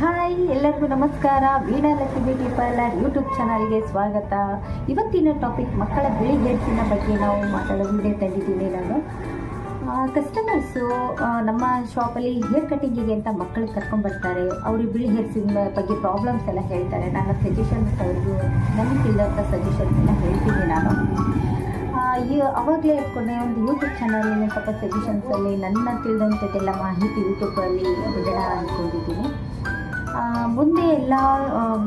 Hi ಎಲ್ಲರಿಗೂ ನಮಸ್ಕಾರ. Veena Lakshmi beauty parlour YouTube ಚಾನಲ್ಗೆ ಸ್ವಾಗತ. ಇವತ್ತಿನ ಟಾಪಿಕ್ ಮಕ್ಕಳ ಬಿಳಿ ಹೇರ್ಸಿನ ಬಗ್ಗೆ ನಾವು ಮಾತಾಡೋ ವಿಡಿಯೋ ತಂದಿದ್ದೀನಿ ನಾನು. ಕಸ್ಟಮರ್ಸು ನಮ್ಮ ಶಾಪಲ್ಲಿ ಹೇರ್ ಕಟಿಂಗಿಗೆ ಅಂತ ಮಕ್ಕಳಿಗೆ ಕರ್ಕೊಂಡ್ಬರ್ತಾರೆ ಅವ್ರಿಗೆ ಬಿಳಿ ಹೇರ್ಸಿನ ಬಗ್ಗೆ ಪ್ರಾಬ್ಲಮ್ಸ್ ಎಲ್ಲ ಹೇಳ್ತಾರೆ. ನನ್ನ ಸಜೆಷನ್ಸ್ ಅವ್ರಿಗೆ, ನನಗೆ ತಿಳಿದಂಥ ಸಜೆಷನ್ಸ್ ಎಲ್ಲ ಹೇಳ್ತೀನಿ ನಾನು. ಈ ಅವಾಗಲೇ ಇಟ್ಕೊಂಡೆ ಒಂದು ಯೂಟ್ಯೂಬ್ ಚಾನಲಿನ ಸ್ವಲ್ಪ ಸಜೆಷನ್ಸಲ್ಲಿ ನನ್ನ ತಿಳಿದಂಥದ್ದೆಲ್ಲ ಮಾಹಿತಿ ಯೂಟ್ಯೂಬಲ್ಲಿ ಬಿಡೋಣ ಅಂದ್ಕೊಂಡಿದ್ದೀನಿ ಮುಂದೆ ಎಲ್ಲ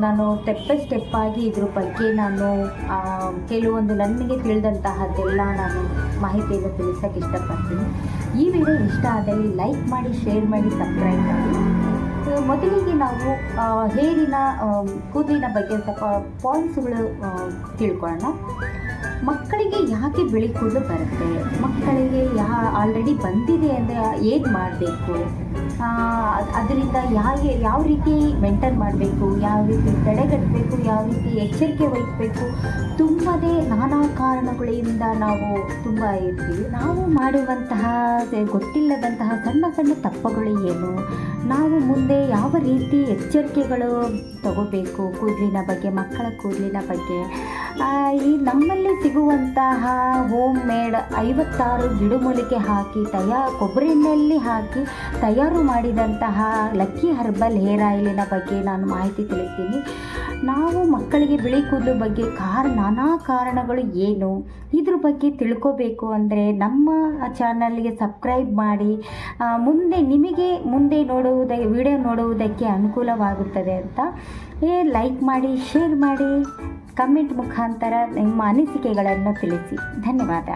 ನಾನು ಸ್ಟೆಪ್ ಬೈ ಸ್ಟೆಪ್ ಆಗಿ ಇದ್ರ ಬಗ್ಗೆ ನಾನು ಕೆಲವೊಂದು ನನಗೆ ತಿಳಿದಂತಹದ್ದೆಲ್ಲ ನಾನು ಮಾಹಿತಿಯನ್ನು ತಿಳಿಸೋಕೆ ಇಷ್ಟಪಡ್ತೀನಿ. ಈ ವಿಡಿಯೋ ಇಷ್ಟ ಆದಲ್ಲಿ ಲೈಕ್ ಮಾಡಿ ಶೇರ್ ಮಾಡಿ ಸಬ್ಸ್ಕ್ರೈಬ್ ಮಾಡಿ. ಮೊದಲಿಗೆ ನಾವು ಹೇರಿನ ಕೂದಲಿನ ಬಗ್ಗೆ ಸ್ವಲ್ಪ ಪಾಯಿಂಟ್ಸ್ಗಳು ತಿಳ್ಕೊಳ್ಳೋಣ. ಮಕ್ಕಳಿಗೆ ಯಾಕೆ ಬಿಳಿ ಬರುತ್ತೆ? ಮಕ್ಕಳಿಗೆ ಯಾ ಆಲ್ರೆಡಿ ಬಂದಿದೆ ಅಂದರೆ ಹೇಗೆ ಮಾಡಬೇಕು? ಅದರಿಂದ ಯಾಕೆ ಯಾವ ರೀತಿ ಮೇಂಟೈನ್ ಮಾಡಬೇಕು? ಯಾವ ರೀತಿ ತಡೆಗಟ್ಟಬೇಕು ಯಾವ ರೀತಿ ಎಚ್ಚರಿಕೆ ವಹಿಸಬೇಕು? ತುಂಬದೇ ನಾನಾ ಕಾರಣಗಳಿಂದ ನಾವು ತುಂಬ ಇರ್ತೀವಿ. ನಾವು ಮಾಡುವಂತಹ ಗೊತ್ತಿಲ್ಲದಂತಹ ಸಣ್ಣ ಸಣ್ಣ ತಪ್ಪುಗಳು ಏನು? ನಾವು ಮುಂದೆ ಯಾವ ರೀತಿ ಎಚ್ಚರಿಕೆಗಳು ತಗೋಬೇಕು ಕೂದಲಿನ ಬಗ್ಗೆ, ಮಕ್ಕಳ ಕೂದಲಿನ ಬಗ್ಗೆ? ಈ ನಮ್ಮಲ್ಲಿ ಸಿಗುವಂತಹ ಹೋಮ್ ಮೇಡ್ ಐವತ್ತಾರು ಗಿಡಮೂಲಿಕೆ ಹಾಕಿ, ತಯಾ ಕೊಬ್ಬರಿ ಎಣ್ಣೆಯಲ್ಲಿ ಹಾಕಿ ತಯಾರು ಮಾಡಿದಂತಹ ಲಕ್ಕಿ ಹರ್ಬಲ್ ಹೇರ್ ಆಯಿಲಿನ ಬಗ್ಗೆ ನಾನು ಮಾಹಿತಿ ತಿಳಿಸ್ತೀನಿ. ನಾವು ಮಕ್ಕಳಿಗೆ ಬಿಳಿ ಕೂದಲು ಬಗ್ಗೆ ಕಾರ್, ನಾನಾ ಕಾರಣಗಳು ಏನು? ಇದ್ರ ಬಗ್ಗೆ ತಿಳ್ಕೋಬೇಕು ಅಂದರೆ ನಮ್ಮ ಚಾನಲ್ಗೆ ಸಬ್ಸ್ಕ್ರೈಬ್ ಮಾಡಿ ಮುಂದೆ ನಿಮಗೆ ಮುಂದೆ ನೋಡುವುದಕ್ಕೆ ವಿಡಿಯೋ ನೋಡುವುದಕ್ಕೆ ಅನುಕೂಲವಾಗುತ್ತದೆ ಅಂತ, ಏ ಲೈಕ್ ಮಾಡಿ ಶೇರ್ ಮಾಡಿ ಕಮೆಂಟ್ ಮುಖಾಂತರ ನಿಮ್ಮ ಅನಿಸಿಕೆಗಳನ್ನು ತಿಳಿಸಿ. ಧನ್ಯವಾದ.